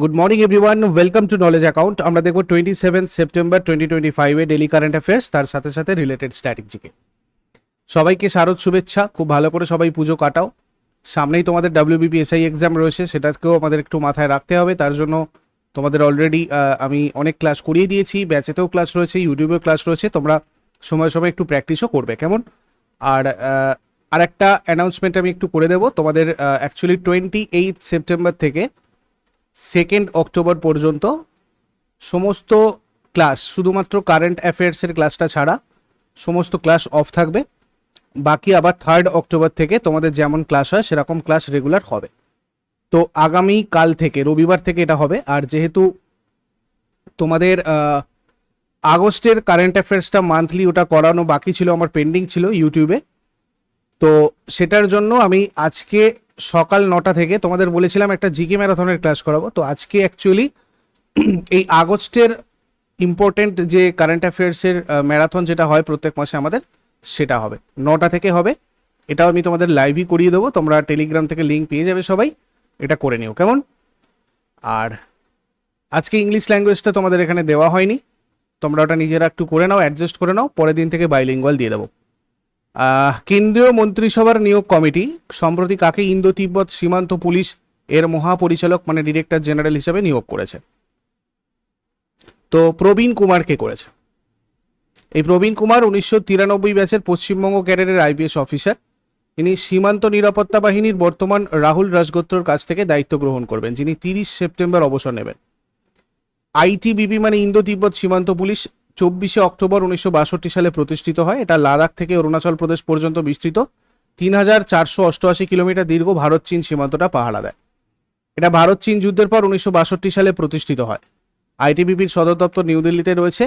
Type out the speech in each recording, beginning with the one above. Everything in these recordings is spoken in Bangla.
Good morning everyone welcome to Knowledge Account আমরা দেখব twenty seven September twenty twenty ফাইভে ডেলি কারেন্ট অ্যাফেয়ার্স তার সাথে সাথে রিলেটেড স্ট্র্যাটেজিকে সবাইকে শারদ শুভেচ্ছা। খুব ভালো করে সবাই পুজো কাটাও। সামনেই তোমাদের ডাব্লিউবিপিএসআই এক্সাম রয়েছে, সেটাকেও আমাদের একটু মাথায় রাখতে হবে। তার জন্য তোমাদের অলরেডি আমি অনেক ক্লাস করিয়ে দিয়েছি। ব্যাচেতেও ক্লাস রয়েছে ইউটিউবেও ক্লাস রয়েছে। তোমরা সময় সময় একটু প্র্যাকটিসও করবে, কেমন? আর আর একটা অ্যানাউন্সমেন্ট আমি একটু করে দেবো। তোমাদের অ্যাকচুয়ালি টোয়েন্টি এইট সেপ্টেম্বর থেকে সেকেন্ড অক্টোবর পর্যন্ত সমস্ত ক্লাস শুধুমাত্র কারেন্ট অ্যাফেয়ার্সের ক্লাসটা ছাড়া সমস্ত ক্লাস অফ থাকবে। বাকি আবার থার্ড অক্টোবর থেকে তোমাদের যেমন ক্লাস হয়, সেরকম ক্লাস রেগুলার হবে। তো আগামী কাল থেকে, রবিবার থেকে এটা হবে। আর যেহেতু তোমাদের আগস্টের কারেন্ট অ্যাফেয়ার্সটা মান্থলি ওটা করানো বাকি ছিল, আমার পেন্ডিং ছিল ইউটিউবে। তো সেটার জন্য আমি আজকে সকাল নটা থেকে তোমাদের বলেছিলাম একটা জিকে ম্যারাথনের ক্লাস করাবো। তো আজকে অ্যাকচুয়ালি এই আগস্টের ইম্পর্টেন্ট যে কারেন্ট অ্যাফেয়ার্সের ম্যারাথন যেটা হয় প্রত্যেক মাসে আমাদের, সেটা হবে। নটা থেকে হবে। এটাও আমি তোমাদের লাইভই করিয়ে দেবো। তোমরা টেলিগ্রাম থেকে লিঙ্ক পেয়ে যাবে সবাই। এটা করে নিও, কেমন? আর আজকে ইংলিশ ল্যাঙ্গুয়েজটা তোমাদের এখানে দেওয়া হয়নি। তোমরা ওটা নিজেরা একটু করে নাও অ্যাডজাস্ট করে নাও, পরের দিন থেকে বাইলিঙ্গুয়াল দিয়ে দেবো। কেন্দ্রীয় মন্ত্রিসভার নিয়োগ কমিটি, সম্প্রতি কাকে ইন্দো তিব্বত সীমান্ত পুলিশ এর মহাপরিচালক মানে ডিরেক্টর জেনারেল হিসেবে নিয়োগ করেছে? তো প্রবীণ কুমারকে করেছে? এই প্রবীণ কুমার উনিশশো তিরানব্বই ব্যাচের পশ্চিমবঙ্গ ক্যাডারের আইপিএস অফিসার। তিনি সীমান্ত নিরাপত্তা বাহিনীর বর্তমান রাহুল রাজগোত্রর কাছ থেকে দায়িত্ব গ্রহণ করবেন, যিনি তিরিশ সেপ্টেম্বর অবসর নেবেন। আইটিবিপি মানে ইন্দো তিব্বত সীমান্ত পুলিশ চব্বিশে অক্টোবর উনিশশো বাষট্টি সালে প্রতিষ্ঠিত হয়। এটা লাদাখ থেকে অরুণাচল প্রদেশ পর্যন্ত বিস্তৃত। তিন হাজার চারশো অষ্টআশি কিলোমিটার দীর্ঘ ভারত চীন সীমান্তটা পাহারা দেয়। এটা ভারত চীন যুদ্ধের পর উনিশশো বাষট্টি সালে প্রতিষ্ঠিত হয়। আইটিবিপির সদর দপ্তর নিউ দিল্লিতে রয়েছে।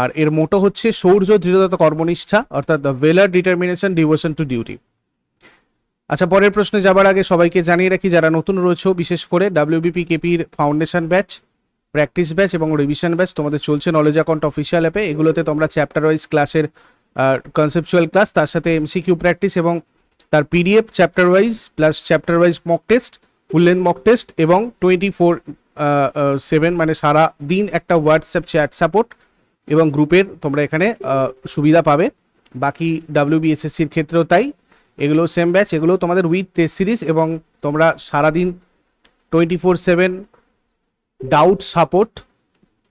আর এর মোটো হচ্ছে সৌর্য দৃঢ়তা কর্মনিষ্ঠা, অর্থাৎ the valour determination devotion to duty আচ্ছা পরের প্রশ্নে যাবার আগে সবাইকে জানিয়ে রাখি, যারা নতুন রয়েছে, বিশেষ করে ডাব্লিউবিপি কেপির ফাউন্ডেশন ব্যাচ প্র্যাকটিস ব্যাচ এবং রিভিশন ব্যাচ, তোমাদের চলছে নলেজ অ্যাকাউন্ট অফিসিয়াল অ্যাপে এগুলোতে তোমরা চ্যাপ্টার ওয়াইজ ক্লাসের কনসেপচুয়াল ক্লাস তার সাথে এমসিকিউ প্র্যাকটিস এবং তার PDF chapter wise plus chapter wise mock test full length mock test এবং টোয়েন্টি ফোর সেভেন মানে সারা দিন একটা হোয়াটসঅ্যাপ চ্যাট সাপোর্ট এবং গ্রুপের তোমরা এখানে সুবিধা পাবে। বাকি ডাব্লিউবিএসএসসির ক্ষেত্রেও তাই। এগুলো সেম ব্যাচ এগুলো তোমাদের উইথ টেস্ট সিরিজ এবং তোমরা সারাদিন twenty four seven doubt support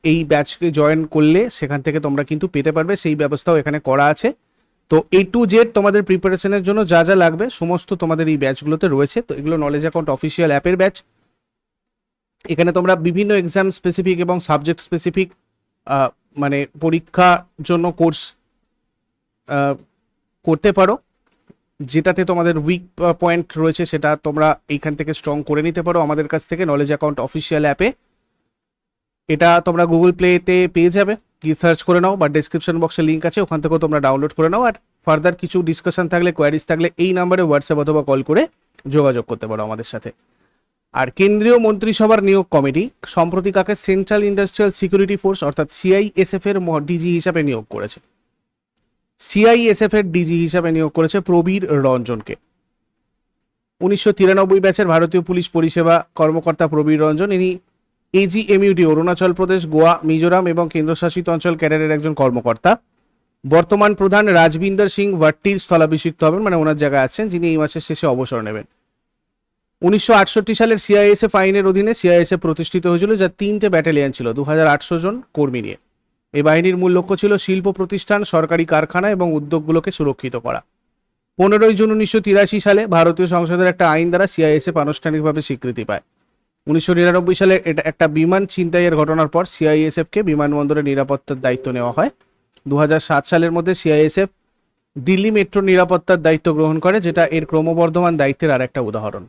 এই ব্যাচকে জয়েন করলে সেখান থেকে তোমরা কিন্তু পেতে পারবে। সেই ব্যবস্থাও এখানে করা আছে। তো এ টু জেড তোমাদের প্রিপারেশনের জন্য যা যা লাগবে, সমস্ত তোমাদের এই ব্যাচগুলোতে রয়েছে। তো এগুলো নলেজ অ্যাকাউন্ট অফিসিয়াল অ্যাপের ব্যাচ এখানে তোমরা বিভিন্ন এক্সাম স্পেসিফিক এবং সাবজেক্ট স্পেসিফিক মানে পরীক্ষার জন্য কোর্স করতে পারো। যেটাতে তোমাদের উইক পয়েন্ট রয়েছে সেটা তোমরা এইখান থেকে স্ট্রং করে নিতে পারো। আমাদের কাছ থেকে নলেজ অ্যাকাউন্ট অফিসিয়াল অ্যাপে এটা তোমরা গুগল প্লেতে পেয়ে যাবে। গিয়ে সার্চ করে নাও বা ডেসক্রিপশন বক্সে লিঙ্ক আছে, ওখান থেকেও তোমরা ডাউনলোড করে নাও। আর ফার্দার কিছু ডিসকাশন থাকলে কোয়ারিজ থাকলে, এই নাম্বারে হোয়াটসঅ্যাপ অথবা কল করে যোগাযোগ করতে পারো আমাদের সাথে। আর কেন্দ্রীয় মন্ত্রিসভার নিয়োগ কমিটি, সম্প্রতি কাকে সেন্ট্রাল ইন্ডাস্ট্রিয়াল সিকিউরিটি ফোর্স অর্থাৎ সিআইএসএফ এর ডিজি হিসাবে নিয়োগ করেছে। সিআইএসএফ এর ডিজি হিসাবে নিয়োগ করেছে প্রবীর রঞ্জনকে। উনিশশো তিরানব্বই ব্যাচের ভারতীয় পুলিশ পরিষেবা কর্মকর্তা প্রবীর রঞ্জন। ইনি এজিএমইউটি অরুণাচল প্রদেশ, গোয়া, মিজোরাম এবং কেন্দ্রশাসিত অঞ্চল ক্যাডারের একজন কর্মকর্তা। বর্তমান প্রধান রাজবিন্দর সিং ভাট্টির স্থলাভিষিক্ত হবেন মানে ওনার জায়গায় আছেন, যিনি এই মাসের শেষে অবসর নেবেন। উনিশশো আটষট্টি সালের সিআইএসএফ আইনের অধীনে সিআইএসএফ প্রতিষ্ঠিত হয়েছিল, যা তিনটে ব্যাটালিয়ন ছিল দু জন কর্মী নিয়ে। এই বাহিনীর মূল লক্ষ্য ছিল শিল্প প্রতিষ্ঠান, সরকারি কারখানা এবং উদ্যোগগুলোকে সুরক্ষিত করা। পনেরোই জুন উনিশশো তিরাশি সালে ভারতীয় সংসদের একটা আইন দ্বারা সিআইএসএফ আনুষ্ঠানিকভাবে স্বীকৃতি পায়। উনিশশো নিরানব্বই সালে এটা একটা বিমান ছিনতাইয়ের ঘটনার পর সিআইএসএফকে বিমানবন্দরের নিরাপত্তার দায়িত্ব নেওয়া হয়। দু সালের মধ্যে সিআইএসএফ দিল্লি মেট্রো নিরাপত্তার দায়িত্ব গ্রহণ করে, যেটা এর ক্রমবর্ধমান দায়িত্বের আর একটা উদাহরণ।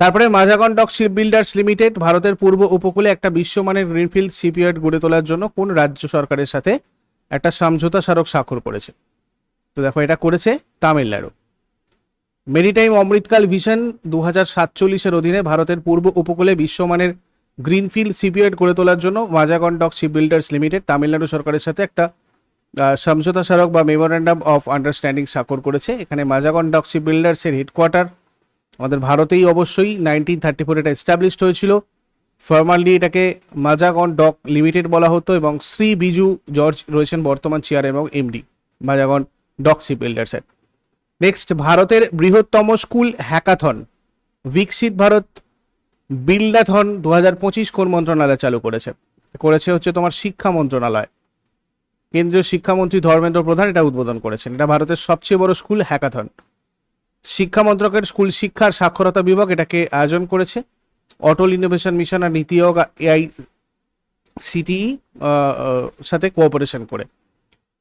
তারপরে Mazagon doc Shipbuilders Limited, ভারতের পূর্ব উপকূলে একটা বিশ্বমানের গ্রিনফিল্ড শিপইয়ার্ড গড়ে তোলার জন্য কোন রাজ্য সরকারের সাথে একটা সমঝোতা স্মারক স্বাক্ষর করেছে। তো দেখো এটা করেছে তামিলনাড়ু। মেরিটাইম অমৃতকাল ভিশন দু হাজার সাতচল্লিশের অধীনে ভারতের পূর্ব উপকূলে বিশ্বমানের গ্রিনফিল্ড শিপইয়ার্ড গড়ে তোলার জন্য Dock Shipbuilders Limited Tamil Nadu সরকারের সাথে একটা সমঝোতা স্মারক বা মেমোরেন্ডাম অফ আন্ডারস্ট্যান্ডিং স্বাক্ষর করেছে। এখানে মাজাগন ডক শিপ বিল্ডার্সের হেডকোয়ার্টার আমাদের ভারতেই অবশ্যই নাইনটিন থার্টি ফোর এটা এস্টাবলিশড হয়েছিল। ফর্মালি এটাকে মাজাগন ডক লিমিটেড বলা হতো এবং শ্রী বিজু জর্জ রয়েছেন বর্তমান চেয়ার এবং এমডি, মাজাগন ডক শিপ বিল্ডার্সের। নেক্সট ভারতের বৃহত্তম স্কুল হ্যাকাথন বিকশিত ভারত বিল্ডাথন দু হাজার পঁচিশ কোন মন্ত্রণালয় চালু করেছে? করেছে হচ্ছে তোমার শিক্ষা মন্ত্রণালয়। কেন্দ্রীয় শিক্ষামন্ত্রী ধর্মেন্দ্র প্রধান এটা উদ্বোধন করেছেন। এটা ভারতের সবচেয়ে বড় স্কুল হ্যাকাথন শিক্ষা মন্ত্রকের স্কুল শিক্ষার সাক্ষরতা বিভাগ এটাকে আয়োজন করেছে। অটল ইনোভেশন মিশন আর নীতি আয়োগ, এআই, সিটিই সাথে কোঅপারেশন করে।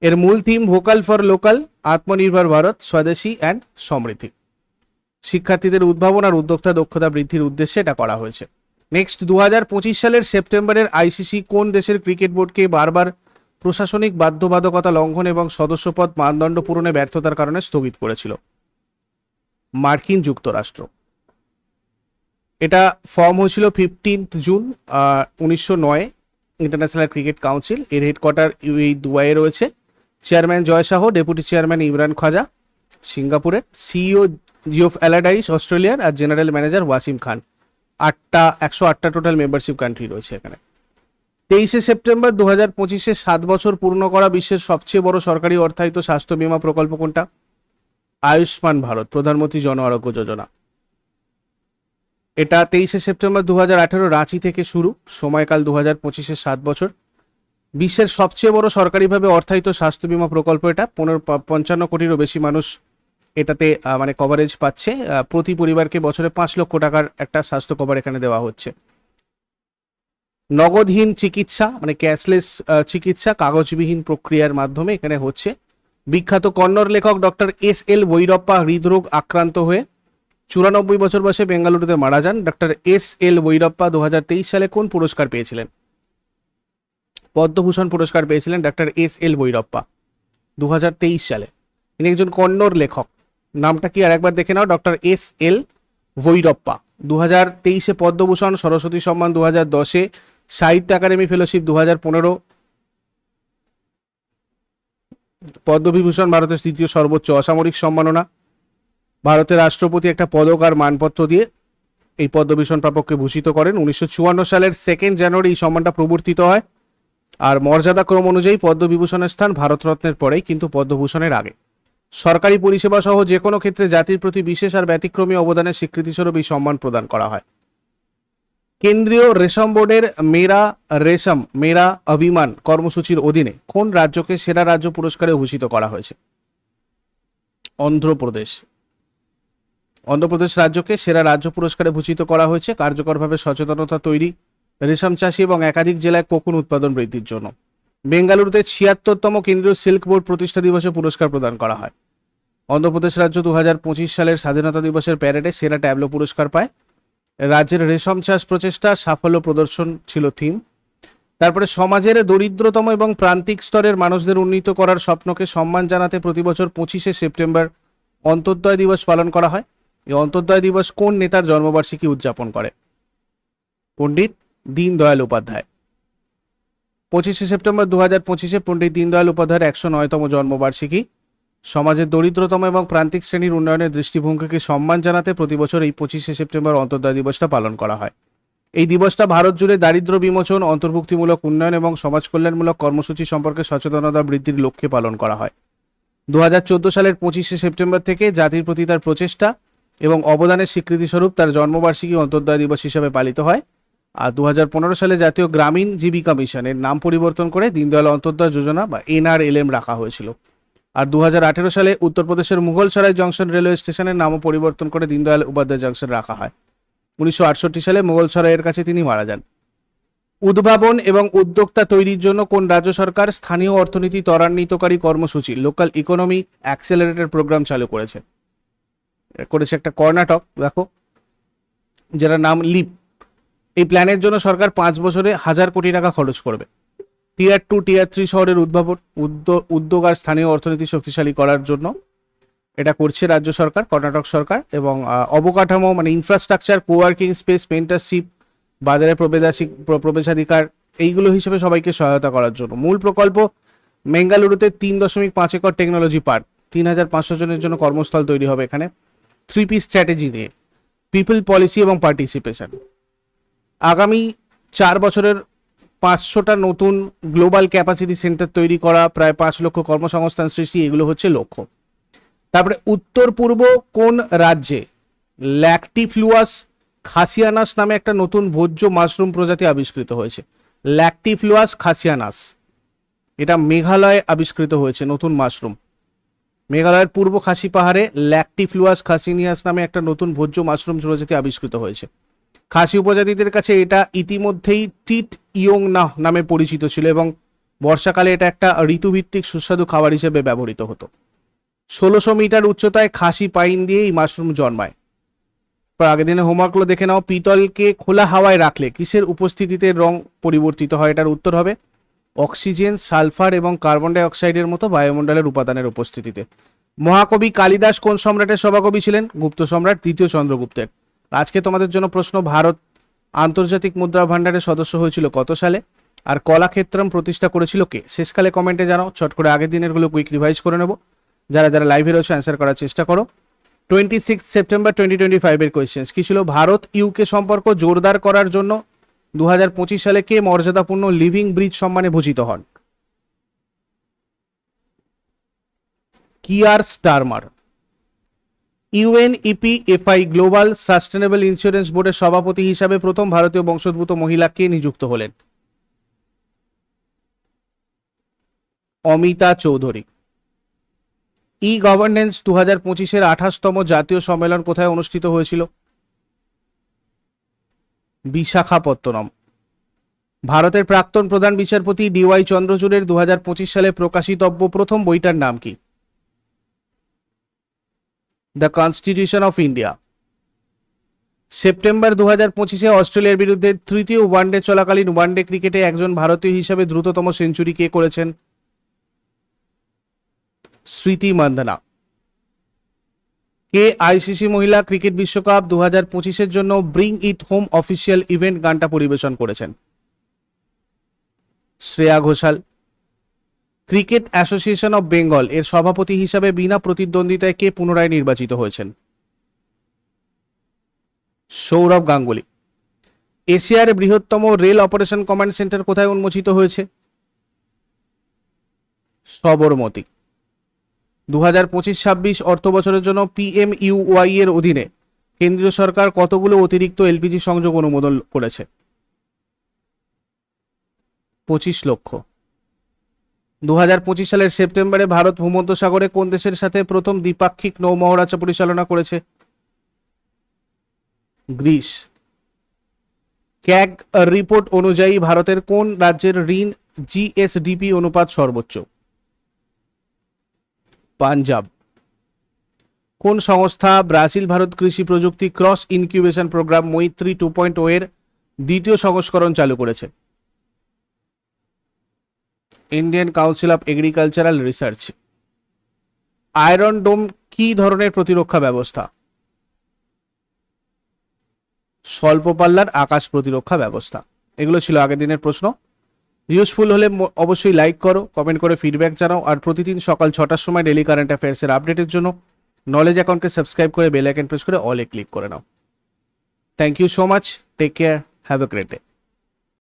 এর মূল থিম ভোকাল ফর লোকাল আত্মনির্ভর ভারত, স্বদেশী অ্যান্ড সমৃদ্ধি। শিক্ষার্থীদের উদ্ভাবন আর উদ্যোক্তা দক্ষতা বৃদ্ধির উদ্দেশ্যে এটা করা হয়েছে। নেক্সট দু হাজার পঁচিশ সালের সেপ্টেম্বরের আইসিসি কোন দেশের ক্রিকেট বোর্ডকে বারবার প্রশাসনিক বাধ্যবাধকতা লঙ্ঘন এবং সদস্যপদ মানদণ্ড পূরণে ব্যর্থতার কারণে স্থগিত করেছিল। মার্কিন যুক্তরাষ্ট্র। এটা ফর্ম হয়েছিল ফিফটিন্থ জুন উনিশশো নয় ইন্টারন্যাশনাল ক্রিকেট কাউন্সিল এর হেডকোয়ার্টার এই দুবাইয়ে রয়েছে। Chairman Jay Shah, deputy chairman Imran Khwaja, সিঙ্গাপুরের সিইও জিওফ অ্যালাডাইস অস্ট্রেলিয়ার আর জেনারেল ম্যানেজার ওয়াসিম খান। আটটা, একশো আটটা টোটাল মেম্বারশিপ কান্ট্রি রয়েছে এখানে। তেইশে সেপ্টেম্বর দু হাজার পঁচিশে সাত বছর পূর্ণ করা বিশ্বের সবচেয়ে বড় সরকারি অর্থায়িত স্বাস্থ্য বীমা প্রকল্প কোনটা? আয়ুষ্মান ভারত, প্রধানমন্ত্রী জন আরোগ্য যোজনা। এটা তেইশে সেপ্টেম্বর দু হাজার আঠেরো রাঁচি থেকে শুরু, সময়কাল দু হাজার পঁচিশের সাত বছর। বিশ্বের সবচেয়ে বড় সরকারিভাবে অর্থায়িত স্বাস্থ্য বীমা প্রকল্প এটা। পনেরো পঞ্চান্ন কোটিরও বেশি মানুষ এটাতে মানে কভারেজ পাচ্ছে। প্রতি পরিবারকে বছরে পাঁচ লক্ষ টাকার একটা স্বাস্থ্য কভার এখানে দেওয়া হচ্ছে। নগদহীন চিকিৎসা মানে ক্যাশলেস চিকিৎসা কাগজবিহীন প্রক্রিয়ার মাধ্যমে এখানে হচ্ছে। বিখ্যাত কন্নড় লেখক ডক্টর এস এল বৈরপ্পা হৃদরোগ আক্রান্ত হয়ে চুরানব্বই বছর বয়সে বেঙ্গালুরুতে মারা যান। ডক্টর এস এল বৈরপ্পা দু হাজার তেইশ সালে কোন পুরস্কার পেয়েছিলেন? পদ্মভূষণ পুরস্কার পেয়েছিলেন ডক্টর এস এল বৈরপ্পা দু সালে। ইনি একজন কন্নড় লেখক। নামটা কি আর একবার দেখে নাও ডক্টর এস এল ভৈরপ্পা দু হাজার তেইশে পদ্মভূষণ, সরস্বতী সম্মান দু হাজার দশে সাহিত্য একাডেমি ফেলোশিপ দু হাজার পনেরো পদ্মবিভূষণ, ভারতের তৃতীয় সর্বোচ্চ অসামরিক সম্মাননা, ভারতের রাষ্ট্রপতি একটা পদক আর মানপত্র দিয়ে এই পদ্মভূষণ প্রাপককে ভূষিত করেন। উনিশশো চুয়ান্ন সালের সেকেন্ড জানুয়ারি এই সম্মানটা প্রবর্তিত হয়। আর মর্যাদা ক্রম অনুযায়ী পদ্মবিভূষণের স্থান ভারতরত্নের পরেই, কিন্তু পদ্মভূষণের আগে। সরকারি পরিষেবা সহ যে কোনো ক্ষেত্রে জাতির প্রতি বিশেষ আর ব্যতিক্রমী অবদানের স্বীকৃতিস্বরূপ এই সম্মান প্রদান করা হয়। কেন্দ্রীয় রেশম বোর্ডের মেরা রেশম, মেরা অভিমান কর্মসূচির অধীনে কোন রাজ্যকে সেরা রাজ্য পুরস্কারে ভূষিত করা হয়েছে? অন্ধ্রপ্রদেশ। অন্ধ্রপ্রদেশ রাজ্যকে সেরা রাজ্য পুরস্কারে ভূষিত করা হয়েছে। কার্যকরভাবে সচেতনতা তৈরি রেশম চাষি এবং একাধিক জেলায় কোকুন উৎপাদন বৃদ্ধির জন্য। বেঙ্গালুরুতে ছিয়াত্তরতম কেন্দ্রীয় সিল্ক বোর্ড প্রতিষ্ঠা দিবসে পুরস্কার প্রদান করা হয়। অন্ধ্রপ্রদেশ রাজ্য দু হাজার পঁচিশ সালের স্বাধীনতা দিবসের প্যারেডে সেরা ট্যাবলো পুরস্কার পায়। রাজ্যের রেশম চাষ প্রচেষ্টা সাফল্য প্রদর্শন ছিল থিম। তারপরে সমাজের দরিদ্রতম এবং প্রান্তিক স্তরের মানুষদের উন্নীত করার স্বপ্নকে সম্মান জানাতে প্রতি বছর পঁচিশে সেপ্টেম্বর অন্তর্দয় দিবস পালন করা হয়। এই অন্তর্দয় দিবস কোন নেতার জন্মবার্ষিকী উদযাপন করে? পণ্ডিত দীনদয়াল উপাধ্যায়। পঁচিশে সেপ্টেম্বর দু হাজার পঁচিশে পণ্ডিত দীনদয়াল উপাধ্যায়ের একশো নয়তম জন্মবার্ষিকী। সমাজের দরিদ্রতম এবং প্রান্তিক শ্রেণির উন্নয়নের দৃষ্টিভঙ্গিকে সম্মান জানাতে প্রতি বছর এই পঁচিশে সেপ্টেম্বর অন্তর্দয় দিবসটা পালন করা হয়। এই দিবসটা ভারত জুড়ে দারিদ্র বিমোচন, অন্তর্ভুক্তিমূলক উন্নয়ন এবং সমাজ কল্যাণমূলক কর্মসূচি সম্পর্কে সচেতনতা বৃদ্ধির লক্ষ্যে পালন করা হয়। দু হাজার চোদ্দ সালের পঁচিশে সেপ্টেম্বর থেকে জাতির প্রতি তার প্রচেষ্টা এবং অবদানের স্বীকৃতিস্বরূপ তার জন্মবার্ষিকী অন্তর্দয় দিবস হিসেবে পালিত হয়। আর দু হাজার পনেরো সালে জাতীয় গ্রামীণ জীবিকা মিশনের নাম পরিবর্তন করে দীনদয়াল অন্তর্দয় যোজনা বা এনআরএলএম রাখা হয়েছিল। আর দু হাজার আঠেরো সালে উত্তরপ্রদেশের মুঘলসরাই জংশন রেলওয়ে স্টেশনের নামও পরিবর্তন করে দীনদয়াল উপাধ্যায় জংশন রাখা হয়। উনিশশো আটষট্টি সালে মুঘলসরাইয়ের কাছে তিনি মারা যান। উদ্ভাবন এবং উদ্যোক্তা তৈরির জন্য কোন রাজ্য সরকার স্থানীয় অর্থনীতি ত্বরান্বিতকারী কর্মসূচি লোকাল ইকোনমি অ্যাক্সেলারেটর প্রোগ্রাম চালু করেছে? করেছে একটা কর্ণাটক, দেখো, যেটার নাম লিপ। এই প্ল্যানের জন্য সরকার পাঁচ বছরে হাজার কোটি টাকা খরচ করবে। টিয়ার টু টিয়ার থ্রি শহরের উদ্ভাবন উদ্যোগ আর স্থানীয় অর্থনীতি শক্তিশালী করার জন্য এটা করছে রাজ্য সরকার, কর্ণাটক সরকার এবং অবকাঠামো মানে ইনফ্রাস্ট্রাকচার কোয়ার্কিং স্পেস মেন্টারশিপ বাজারে প্রবেশাধিক প্রবেশাধিকার, এইগুলো হিসেবে সবাইকে সহায়তা করার জন্য। মূল প্রকল্প বেঙ্গালুরুতে তিন দশমিক পাঁচ একর টেকনোলজি পার্ক তিন হাজার পাঁচশো জনের জন্য কর্মস্থল তৈরি হবে এখানে। থ্রি পি স্ট্র্যাটেজি নিয়ে। পিপল পলিসি এবং পার্টিসিপেশন আগামী চার বছরের পাঁচশোটা নতুন গ্লোবাল ক্যাপাসিটি সেন্টার তৈরি করা, প্রায় পাঁচ লক্ষ কর্মসংস্থান সৃষ্টি, এগুলো হচ্ছে লক্ষ্য। তারপরে উত্তর পূর্ব কোন রাজ্যে ল্যাকটিফ্লুয়াস খাসিয়ানাস নামে একটা নতুন ভোজ্য মাশরুম প্রজাতি আবিষ্কৃত হয়েছে? ল্যাকটিফ্লুয়াস খাসিয়ানাস। এটা মেঘালয়ে আবিষ্কৃত হয়েছে নতুন মাশরুম। মেঘালয়ের পূর্ব খাসি পাহাড়ে ল্যাকটিফ্লুয়াস খাসিনিয়াস নামে একটা নতুন ভোজ্য মাশরুম প্রজাতি আবিষ্কৃত হয়েছে। খাসি উপজাতিদের কাছে এটা ইতিমধ্যেই টিট ইয়ং নাহ নামে পরিচিত ছিল এবং বর্ষাকালে এটা একটা ঋতুভিত্তিক সুস্বাদু খাবার হিসেবে ব্যবহৃত হতো। ষোলোশো মিটার উচ্চতায় খাসি পাইন দিয়ে এই মাশরুম জন্মায়। আগের দিনে হোমওয়ার্কগুলো দেখে নাও, পিতলকে খোলা হাওয়ায় রাখলে কিসের উপস্থিতিতে রং পরিবর্তিত হয় এটার উত্তর হবে অক্সিজেন, সালফার এবং কার্বন ডাই অক্সাইডের মতো বায়ুমণ্ডলের উপাদানের উপস্থিতিতে। মহাকবি কালিদাস কোন সম্রাটের সভাকবি ছিলেন? গুপ্ত সম্রাট তৃতীয় চন্দ্রগুপ্তের। আজকে তোমাদের জন্য প্রশ্ন, ভারত আন্তর্জাতিক মুদ্রা ভান্ডারের সদস্য হয়েছিল কত সালে? আর কলাক্ষেত্রম প্রতিষ্ঠা করেছিল কে? শেষকালে কমেন্টে জানাও ছট করে আগের দিনেরগুলো কুইক রিভাইজ করে নেব। যারা যারা লাইভে রয়েছে অ্যান্সার করার চেষ্টা করো। Twenty six September twenty twenty ফাইভের কোয়েশ্চেন্স কি ছিল? ভারত ইউকে সম্পর্ক জোরদার করার জন্য দু হাজার পঁচিশ সালে কে মর্যাদাপূর্ণ লিভিং ব্রিজ সম্মানে ভূষিত হন? Keir Starmer. UNEPFI global sustainable insurance বোর্ডের সভাপতি হিসাবে প্রথম ভারতীয় বংশোদ্ভূত মহিলা কে নিযুক্ত হলেন। অমিতা চৌধুরী। ই গভর্নেন্স দু হাজার পঁচিশের আঠাশতম জাতীয় সম্মেলন কোথায় অনুষ্ঠিত হয়েছিল? বিশাখাপত্তনম। ভারতের প্রাক্তন প্রধান বিচারপতি ডিওয়াই চন্দ্রচূড়ের দু হাজার পঁচিশ সালে প্রকাশিতব্য প্রথম বইটার নাম কি? The constitution of India. September দু হাজার পঁচিশে অস্ট্রেলিয়ার বিরুদ্ধে তৃতীয় ওয়ানডে চলাকালীন ওয়ানডে ক্রিকেটে একজন ভারতীয় হিসাবে দ্রুততম সেঞ্চুরি কে করেছেন? স্মৃতি মান্দানা কে আইসিসি মহিলা ক্রিকেট বিশ্বকাপ দু হাজার পঁচিশের জন্য bring it home official event গানটা পরিবেশন করেছেন। Shreya Ghoshal. Cricket association of Bengal এর সভাপতি হিসাবে বিনা প্রতিদ্বন্দ্বিতায় কে পুনরায় নির্বাচিত হয়েছেন? সৌরভ গাঙ্গুলি। এশিয়ার বৃহত্তম রেল অপারেশন কমান্ড সেন্টার কোথায় উন্মোচিত হয়েছে? সবরমতী। দু হাজার পঁচিশ ছাব্বিশ অর্থ বছরের জন্য পিএম ইউওয়াই এর অধীনে কেন্দ্রীয় সরকার কতগুলো অতিরিক্ত এলপিজি সংযোগ অনুমোদন করেছে? পঁচিশ লক্ষ। দু হাজার পঁচিশ সালের সেপ্টেম্বরে ভারত ভূমধ্যসাগরে কোন দেশের সাথে প্রথম দ্বিপাক্ষিক নৌ মহারাজা পরিচালনা করেছে? গ্রিস। ক্যাগ রিপোর্ট অনুযায়ী ভারতের কোন রাজ্যের ঋণ জিএসডিপি অনুপাত সর্বোচ্চ? পাঞ্জাব। কোন সংস্থা ব্রাজিল ভারত কৃষি প্রযুক্তি cross incubation programme Maitri two point এর দ্বিতীয় সংস্করণ চালু করেছে? Indian council of agricultural research iron dome কি ধরনের প্রতিরক্ষা ব্যবস্থা? স্বল্প পাল্লার আকাশ প্রতিরক্ষা ব্যবস্থা। এগুলো ছিল আগের দিনের প্রশ্ন। ইউজফুল হলে অবশ্যই লাইক করো কমেন্ট করে ফিডব্যাক জানাও, আর প্রতিদিন সকাল ছটার সময় ডেলি কারেন্ট অ্যাফেয়ার্সের আপডেটের জন্য নলেজ অ্যাকাউন্টকে সাবস্ক্রাইব করে বেল আইকন প্রেস করে অলে ক্লিক করে নাও। Thank you so much take care have a great day